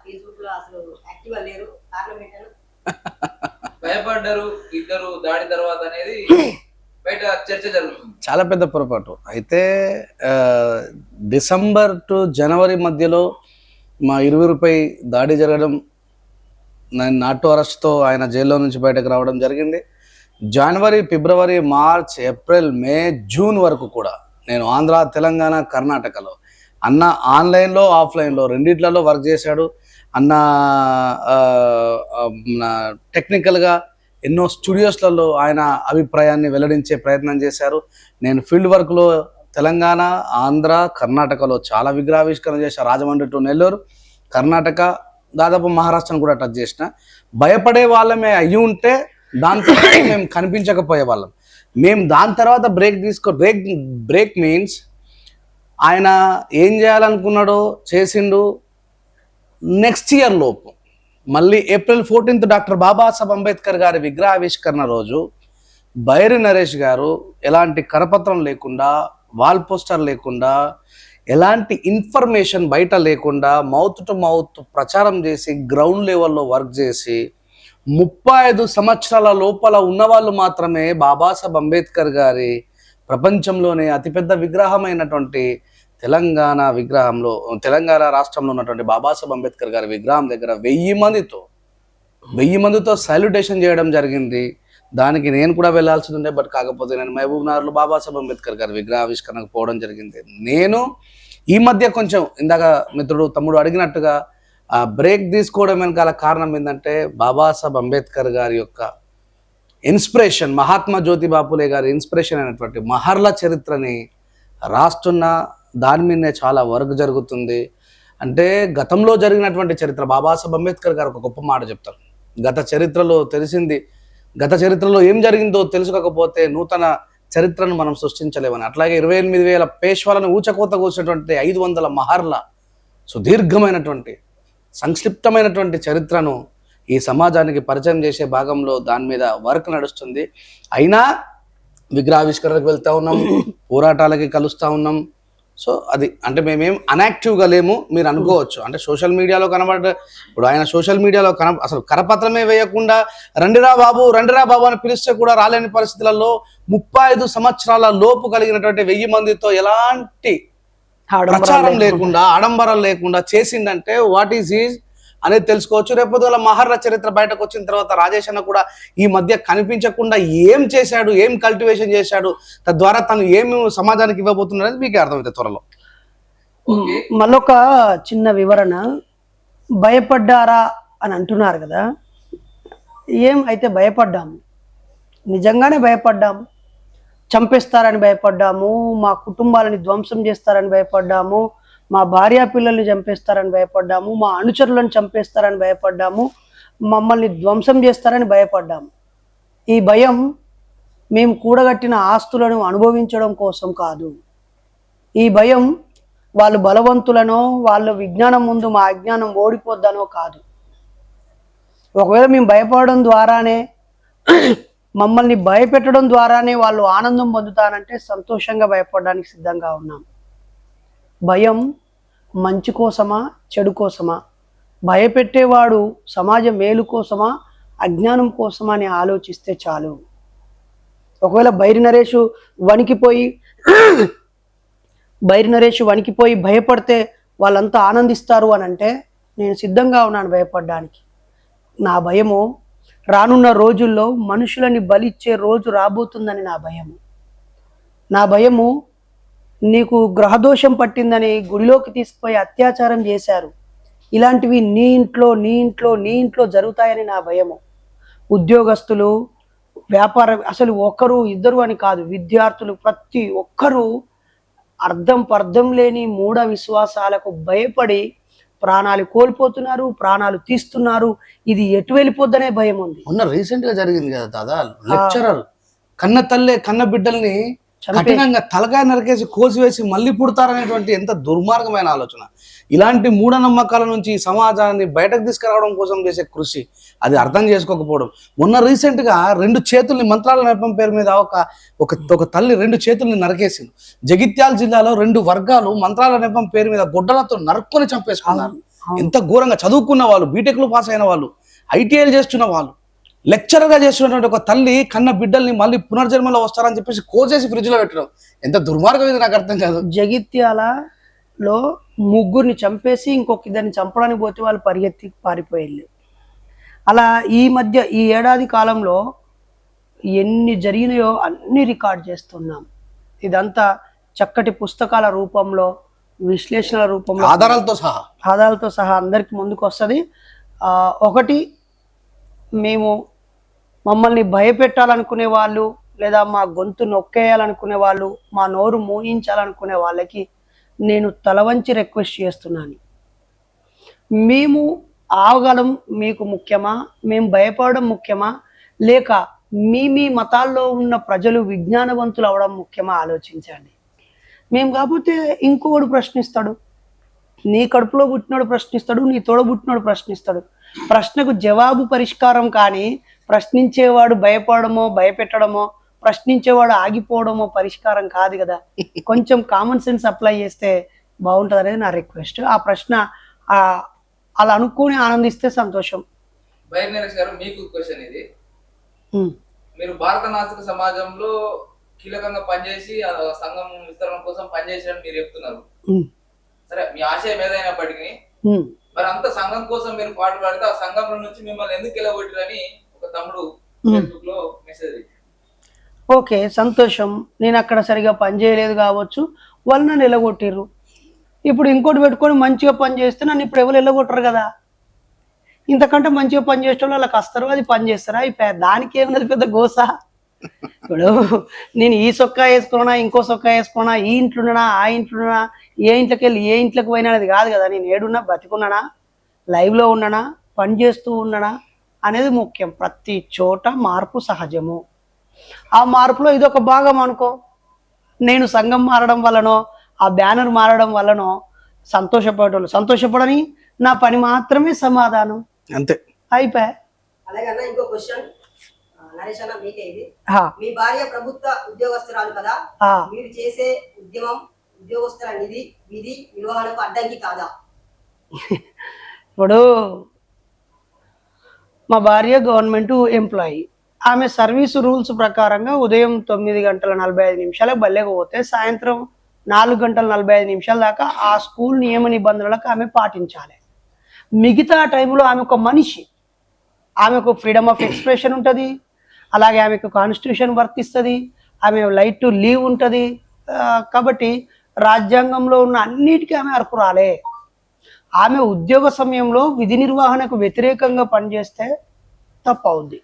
ఫేస్బుక్లో అసలు యాక్టివ్ లేరు పార్లమెంట్ భయపడ్డారు ఇద్దరు దాడి తర్వాత అనేది బయట చర్చ జరుగుతుంది. చాలా పెద్ద పొరపాటు. అయితే డిసెంబర్ టు జనవరి మధ్యలో మా ఇరువురిపై దాడి జరగడం నేను నాటు అరెస్ట్తో ఆయన జైల్లో నుంచి బయటకు రావడం జరిగింది. జనవరి ఫిబ్రవరి మార్చ్ ఏప్రిల్ మే జూన్ వరకు కూడా నేను ఆంధ్ర తెలంగాణ కర్ణాటకలో అన్న ఆన్లైన్లో ఆఫ్లైన్లో రెండిట్లలో వర్క్ చేశాడు. అన్న టెక్నికల్గా ఎన్నో స్టూడియోస్లలో ఆయన అభిప్రాయాన్ని వెల్లడించే ప్రయత్నం చేశారు. నేను ఫీల్డ్ వర్క్లో తెలంగాణ ఆంధ్ర కర్ణాటకలో చాలా విగ్రహావిష్కరణ చేశాను రాజమండ్రి టు నెల్లూరు కర్ణాటక దాదాపు మహారాష్ట్రను కూడా టచ్ చేసిన. భయపడే వాళ్ళమే అయ్యి ఉంటే దాని తర్వాత మేము కనిపించకపోయే వాళ్ళం. మేము దాని తర్వాత బ్రేక్ తీసుకో బ్రేక్ బ్రేక్ మీన్స్ ఆయన ఏం చేయాలనుకున్నాడో చేసిండు నెక్స్ట్ ఇయర్ లోపు. మళ్ళీ April fourteenth doctor Babasaheb Ambedkar గారి విగ్రహావిష్కరణ రోజు బైరి నరేష్ గారు ఎలాంటి కరపత్రం లేకుండా వాల్ పోస్టర్ లేకుండా ఎలాంటి ఇన్ఫర్మేషన్ బయట లేకుండా మౌత్ టు మౌత్ ప్రచారం చేసి గ్రౌండ్ లెవెల్లో వర్క్ చేసి ముప్పై ఐదు సంవత్సరాల లోపల ఉన్నవాళ్ళు మాత్రమే బాబాసాహెబ్ అంబేద్కర్ గారి ప్రపంచంలోనే అతిపెద్ద విగ్రహమైనటువంటి తెలంగాణ విగ్రహంలో తెలంగాణ రాష్ట్రంలో ఉన్నటువంటి బాబాసాహెబ్ అంబేద్కర్ గారి విగ్రహం దగ్గర వెయ్యి మందితో వెయ్యి మందితో సాల్యుటేషన్ చేయడం జరిగింది. దానికి నేను కూడా వెళ్ళాల్సి ఉండే బట్ కాకపోతే నేను మహబూబ్ నగర్లో బాబాసాహెబ్ అంబేద్కర్ గారి విగ్రహావిష్కరణకు పోవడం జరిగింది. నేను ఈ మధ్య కొంచెం ఇందాక మిత్రుడు తమ్ముడు అడిగినట్టుగా ఆ బ్రేక్ తీసుకోవడం వెనకాల కారణం ఏంటంటే బాబాసాహెబ్ అంబేద్కర్ గారి యొక్క ఇన్స్పిరేషన్ మహాత్మా జ్యోతి బాపులే గారి ఇన్స్పిరేషన్ అయినటువంటి మహర్ల చరిత్రని రాస్తున్న దాని మీదనే చాలా వర్క్ జరుగుతుంది. అంటే గతంలో జరిగినటువంటి చరిత్ర బాబాసాహెబ్ అంబేద్కర్ గారు ఒక గొప్ప మాట చెప్తారు. గత చరిత్రలో తెలిసింది గత చరిత్రలో ఏం జరిగిందో తెలుసుకోకపోతే నూతన చరిత్రను మనం సృష్టించలేమని. అట్లాగే ఇరవై ఎనిమిది వేల పేష్వాలను ఊచకోత కోసినటువంటి ఐదు వందల మహర్ల సుదీర్ఘమైనటువంటి సంక్షిప్తమైనటువంటి చరిత్రను ఈ సమాజానికి పరిచయం చేసే భాగంలో దాని మీద వర్క్ నడుస్తుంది. అయినా విగ్రహావిష్కరణకు వెళ్తా ఉన్నాం పోరాటాలకి కలుస్తూ ఉన్నాం సో అది అంటే మేమేం అనాక్టివ్గా లేము మీరు అనుకోవచ్చు. అంటే సోషల్ మీడియాలో కనబడ ఇప్పుడు ఆయన సోషల్ మీడియాలో కన అసలు కరపత్రమే వేయకుండా రండిరా బాబు రండిరా బాబు అని పిలిస్తే కూడా రాలేని పరిస్థితులలో ముప్పై ఐదు సంవత్సరాల లోపు కలిగినటువంటి వెయ్యి మందితో ఎలాంటి ప్రచారం లేకుండా. ఆడంబరం లేకుండా చేసిందంటే వాట్ ఈజ్ ఈజ్ అనేది తెలుసుకోవచ్చు. రేపు వాళ్ళ మహర్ల చరిత్ర బయటకు వచ్చిన తర్వాత రాజేష్ అన్న కూడా ఈ మధ్య కనిపించకుండా ఏం చేశాడు ఏం కల్టివేషన్ చేశాడు తద్వారా తను ఏమి సమాజానికి ఇవ్వబోతున్నాడు అనేది మీకు అర్థమవుతుంది త్వరలో. మళ్ళొక చిన్న వివరణ. భయపడ్డారా అని అంటున్నారు కదా. ఏం అయితే భయపడ్డాము? నిజంగానే భయపడ్డాము? చంపేస్తారని భయపడ్డాము? మా కుటుంబాలని ధ్వంసం చేస్తారని భయపడ్డాము? మా భార్యా పిల్లల్ని చంపేస్తారని భయపడ్డాము మా అనుచరులను చంపేస్తారని భయపడ్డాము మమ్మల్ని ధ్వంసం చేస్తారని భయపడ్డాము. ఈ భయం మేము కూడగట్టిన ఆస్తులను అనుభవించడం కోసం కాదు. ఈ భయం వాళ్ళు బలవంతులనో వాళ్ళ విజ్ఞానం ముందు మా అజ్ఞానం ఓడిపోద్దనో కాదు. ఒకవేళ మేము భయపడడం ద్వారానే మమ్మల్ని భయపెట్టడం ద్వారానే వాళ్ళు ఆనందం పొందుతారంటే సంతోషంగా భయపడడానికి సిద్ధంగా ఉన్నాం. భయం మంచి కోసమా చెడు కోసమా? భయపెట్టేవాడు సమాజ మేలు కోసమా అజ్ఞానం కోసమా అని ఆలోచిస్తే చాలు. ఒకవేళ బైరి నరేషు వణికిపోయి బైరి నరేష్ వణికిపోయి భయపడితే వాళ్ళంతా ఆనందిస్తారు అని అంటే నేను సిద్ధంగా ఉన్నాను భయపడడానికి. నా భయము రానున్న రోజుల్లో మనుషులని బలిచ్చే రోజు రాబోతుందని నా భయము. నా భయము నీకు గ్రహదోషం పట్టిందని గుడిలోకి తీసుకుపోయి అత్యాచారం చేశారు. ఇలాంటివి నీ ఇంట్లో నీ ఇంట్లో నీ ఇంట్లో జరుగుతాయని నా భయము. ఉద్యోగస్తులు వ్యాపార అసలు ఒకరు ఇద్దరు అని కాదు విద్యార్థులు ప్రతి ఒక్కరూ అర్థం పర్థం లేని మూఢ విశ్వాసాలకు భయపడి ప్రాణాలు కోల్పోతున్నారు ప్రాణాలు తీస్తున్నారు. ఇది ఎటు వెళ్ళిపోద్దనే భయం ఉంది. మొన్న రీసెంట్గా జరిగింది కదా దాదా లెక్చరర్ కన్న తల్లే కన్న బిడ్డల్ని కఠినంగా తలకాయ నరికేసి కోసివేసి మళ్ళీ పుడతారనేటువంటి ఎంత దుర్మార్గమైన ఆలోచన. ఇలాంటి మూఢనమ్మకాల నుంచి ఈ సమాజాన్ని బయటకు తీసుకురావడం కోసం చేసే కృషి అది అర్థం చేసుకోకపోవడం. మొన్న రీసెంట్గా రెండు చేతుల్ని మంత్రాల నెపం పేరు మీద ఒక ఒక ఒక తల్లి రెండు చేతుల్ని నరికేసింది. జగిత్యాల జిల్లాలో రెండు వర్గాలు మంత్రాల నెపం పేరు మీద గొడ్డలతో నరుక్కొని చంపేసుకున్నారు. ఎంత ఘోరంగా చదువుకున్న వాళ్ళు బీటెక్లో పాస్ అయిన వాళ్ళు ఐటీఐలు చేస్తున్న వాళ్ళు లెక్చరర్గా చేస్తున్నటువంటి ఒక తల్లి కన్న బిడ్డల్ని మళ్ళీ పునర్జన్మలో వస్తారని చెప్పేసి కోసేసి ఫ్రిడ్జ్లో పెట్టడం. ఎంత దుర్మార్గం ఇది నాకు అర్థం కాదు. జగిత్యాలలో ముగ్గురిని చంపేసి ఇంకొక ఇద్దరిని చంపడానికి పోతే వాళ్ళు పరిగెత్తి పారిపోయేళ్ళు. అలా ఈ మధ్య ఈ ఏడాది కాలంలో ఎన్ని జరిగినాయో అన్ని రికార్డ్ చేస్తున్నాం. ఇదంతా చక్కటి పుస్తకాల రూపంలో విశ్లేషణల రూపంలో ఆధారాలతో సహా. ఆధారాలతో సహా అందరికి ముందుకు వస్తుంది ఒకటి మేము మమ్మల్ని భయపెట్టాలనుకునే వాళ్ళు లేదా మా గొంతు నొక్కేయాలనుకునే వాళ్ళు మా నోరు మోయించాలనుకునే వాళ్ళకి నేను తలవంచి రిక్వెస్ట్ చేస్తున్నాను. మేము ఆగడం మీకు ముఖ్యమా? మేము భయపడడం ముఖ్యమా? లేక మీ మీ మతాల్లో ఉన్న ప్రజలు విజ్ఞానవంతులు అవడం ముఖ్యమా? ఆలోచించండి. మేము కాకపోతే ఇంకొకడు ప్రశ్నిస్తాడు. నీ కడుపులో పుట్టినోడు ప్రశ్నిస్తాడు నీ తోడ పుట్టినోడు ప్రశ్నిస్తాడు. ప్రశ్నకు జవాబు పరిష్కారం కానీ ప్రశ్నించేవాడు భయపడమో భయపెట్టడమో ప్రశ్నించేవాడు ఆగిపోవడమో పరిష్కారం కాదు కదా. కొంచెం కామన్ సెన్స్ అప్లై చేస్తే బాగుంటుంది అనేది నా రిక్వెస్ట్ ఆ ప్రశ్న ఆ, అలా అనుకుని ఆనందిస్తే సంతోషం. గారు మీకు క్వశ్చన్ ఇది. మీరు భారత నాస్తిక సమాజంలో కీలకంగా పనిచేసి ఆ సంఘం విస్తరణ కోసం పనిచేసారని మీరు చెప్తున్నారు. సరే మీ ఆశయం ఏదైనప్పటికీ. మరి అంత సంఘం కోసం మీరు పాటు పాడితే ఆ సంఘంలో నుంచి మిమ్మల్ని ఎందుకు వెళ్ళగొట్టిరని ఒక తమ్ముడు. ఫేస్బుక్లో మెసేజ్ ఓకే సంతోషం. నేను అక్కడ సరిగా పని చేయలేదు కావచ్చు. వాళ్ళు నన్ను ఎలగొట్టిర్రు. ఇప్పుడు ఇంకోటి పెట్టుకొని మంచిగా పని చేస్తే నన్ను ఇప్పుడు ఎవరు ఎల్లగొట్టరు కదా? ఇంతకంటే మంచిగా పని చేసే వాళ్ళు వాళ్ళకి వస్తారు అది పని చేస్తారా? అయిపోయా దానికి ఏమున్నది పెద్ద గోస? ఇప్పుడు నేను ఈ సొక్కా వేసుకున్నా ఇంకో సొక్కా వేసుకున్నా ఈ ఇంట్లోనా ఆ ఇంట్లోనా ఏ ఇంట్లోకి వెళ్ళి ఏ ఇంట్లోకి పోయినా అనేది కాదు కదా. నేను ఏడున్నా బతికున్నానా లైవ్లో ఉన్నానా? పని చేస్తూ ఉన్నానా? అనేది ముఖ్యం. ప్రతి చోట మార్పు సహజము. ఆ మార్పులో ఇదొక భాగం అనుకో. నేను సంఘం మారడం వల్లనో ఆ బ్యానర్ మారడం వల్లనో సంతోషపడటం సంతోషపడని నా పని మాత్రమే సమాధానం. అంతే. అయిపోయా? అలాగే అన్న ఇంకో క్వశ్చన్ నరేష్ అన్న మీకే ఇది. హా, మీ భార్య ప్రభుత్వ ఉద్యోగస్తురాలు కదా. మీరు చేసే ఉద్యమం ఉద్యోగస్తుల నిధి విధి నిర్వహణకు అడ్డంకి కాదా? ఇప్పుడు మా భార్య గవర్నమెంట్ ఎంప్లాయీ. ఆమె సర్వీస్ రూల్స్ ప్రకారంగా ఉదయం తొమ్మిది గంటల నలభై ఐదు నిమిషాలకు బల్లెకు పోతే సాయంత్రం నాలుగు గంటల నలభై ఐదు నిమిషాల దాకా ఆ స్కూల్ నియమ నిబంధనలకు ఆమె పాటించాలి. మిగతా టైంలో ఆమె ఒక మనిషి. ఆమెకు ఫ్రీడమ్ ఆఫ్ ఎక్స్ప్రెషన్ ఉంటుంది. అలాగే ఆమెకు కాన్స్టిట్యూషన్ వర్తిస్తుంది ఆమె లైట్ టు లీవ్ ఉంటుంది. కాబట్టి రాజ్యాంగంలో ఉన్న అన్నిటికీ ఆమె అర్హురాలే. ఆమె ఉద్యోగ సమయంలో విధి నిర్వహణకు వ్యతిరేకంగా పనిచేస్తే తప్పు అవుద్ది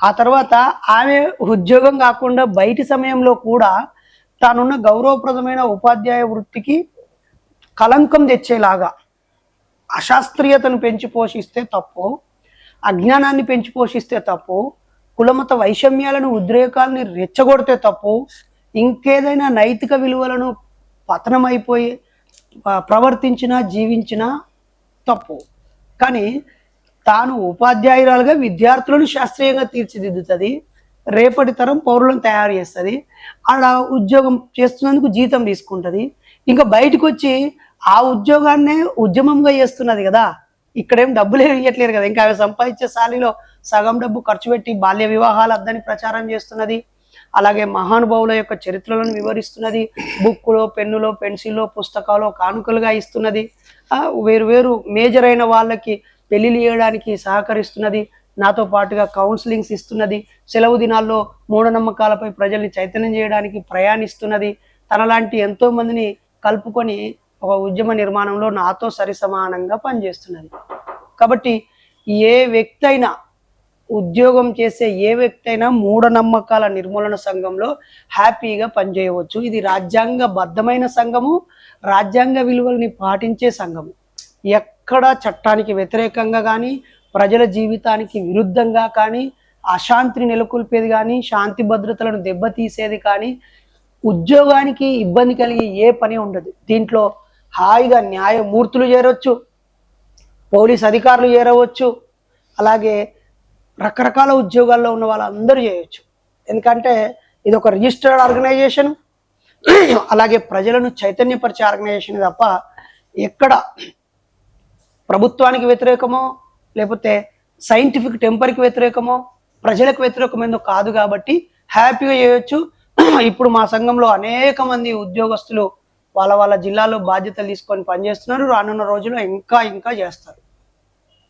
ఆ తర్వాత ఆమె ఉద్యోగం కాకుండా బయటి సమయంలో కూడా తానున్న గౌరవప్రదమైన ఉపాధ్యాయ వృత్తికి కలంకం తెచ్చేలాగా అశాస్త్రీయతను పెంచి పోషిస్తే తప్పు అజ్ఞానాన్ని పెంచి పోషిస్తే తప్పు కులమత వైషమ్యాలను ఉద్రేకాలని రెచ్చగొడితే తప్పు ఇంకేదైనా నైతిక విలువలను పతనమైపోయి ప్రవర్తించినా జీవించినా తప్పు. కానీ తాను ఉపాధ్యాయురాలుగా విద్యార్థులను శాస్త్రీయంగా తీర్చిదిద్దుతుంది. రేపటి తరం పౌరులను తయారు చేస్తుంది. ఆడ ఉద్యోగం చేస్తున్నందుకు జీతం తీసుకుంటుంది. ఇంకా బయటకు వచ్చి ఆ ఉద్యోగాన్నే ఉద్యమంగా చేస్తున్నది కదా. ఇక్కడేం డబ్బులు ఏమి ఇవ్వట్లేరు కదా. ఇంకా అవి సంపాదించే శాలిలో సగం డబ్బు ఖర్చు పెట్టి బాల్య వివాహాలు అద్దని ప్రచారం చేస్తున్నది. అలాగే మహానుభావుల యొక్క చరిత్రలను వివరిస్తున్నది బుక్కులో పెన్నులో పెన్సిల్లో పుస్తకాలు కానుకలుగా ఇస్తున్నది. వేరు వేరు మేజర్ అయిన వాళ్ళకి పెళ్ళిళ్ళు చేయడానికి సహకరిస్తున్నది నాతో పాటుగా కౌన్సిలింగ్స్ ఇస్తున్నది సెలవు దినాల్లో మూఢనమ్మకాలపై ప్రజల్ని చైతన్యం చేయడానికి ప్రయాణిస్తున్నది. తనలాంటి ఎంతో మందిని కలుపుకొని ఒక ఉద్యమ నిర్మాణంలో నాతో సరిసమానంగా పనిచేస్తున్నది. కాబట్టి ఏ వ్యక్తి అయినా ఉద్యోగం చేసే ఏ వ్యక్తి అయినా మూఢనమ్మకాల నిర్మూలన సంఘంలో హ్యాపీగా పనిచేయవచ్చు. ఇది రాజ్యాంగ బద్ధమైన సంఘము రాజ్యాంగ విలువల్ని పాటించే సంఘము. ఎక్కడ చట్టానికి వ్యతిరేకంగా కానీ ప్రజల జీవితానికి విరుద్ధంగా కానీ అశాంతిని నెలకొల్పేది కానీ శాంతి భద్రతలను దెబ్బతీసేది కానీ ఉద్యోగానికి ఇబ్బంది కలిగి ఏ పని ఉండదు. దీంట్లో హాయిగా న్యాయమూర్తులు చేరవచ్చు పోలీస్ అధికారులు చేరవచ్చు అలాగే రకరకాల ఉద్యోగాల్లో ఉన్న వాళ్ళందరూ చేయొచ్చు. ఎందుకంటే ఇది ఒక రిజిస్టర్డ్ ఆర్గనైజేషన్. అలాగే ప్రజలను చైతన్యపరిచే ఆర్గనైజేషన్ తప్ప ఎక్కడ ప్రభుత్వానికి వ్యతిరేకమో లేకపోతే సైంటిఫిక్ టెంపర్కి వ్యతిరేకమో ప్రజలకు వ్యతిరేకమైందో కాదు కాబట్టి హ్యాపీగా చేయొచ్చు. ఇప్పుడు మా సంఘంలో అనేక మంది ఉద్యోగస్తులు వాళ్ళ వాళ్ళ జిల్లాలో బాధ్యతలు తీసుకొని పనిచేస్తున్నారు. రానున్న రోజుల్లో ఇంకా ఇంకా చేస్తారు.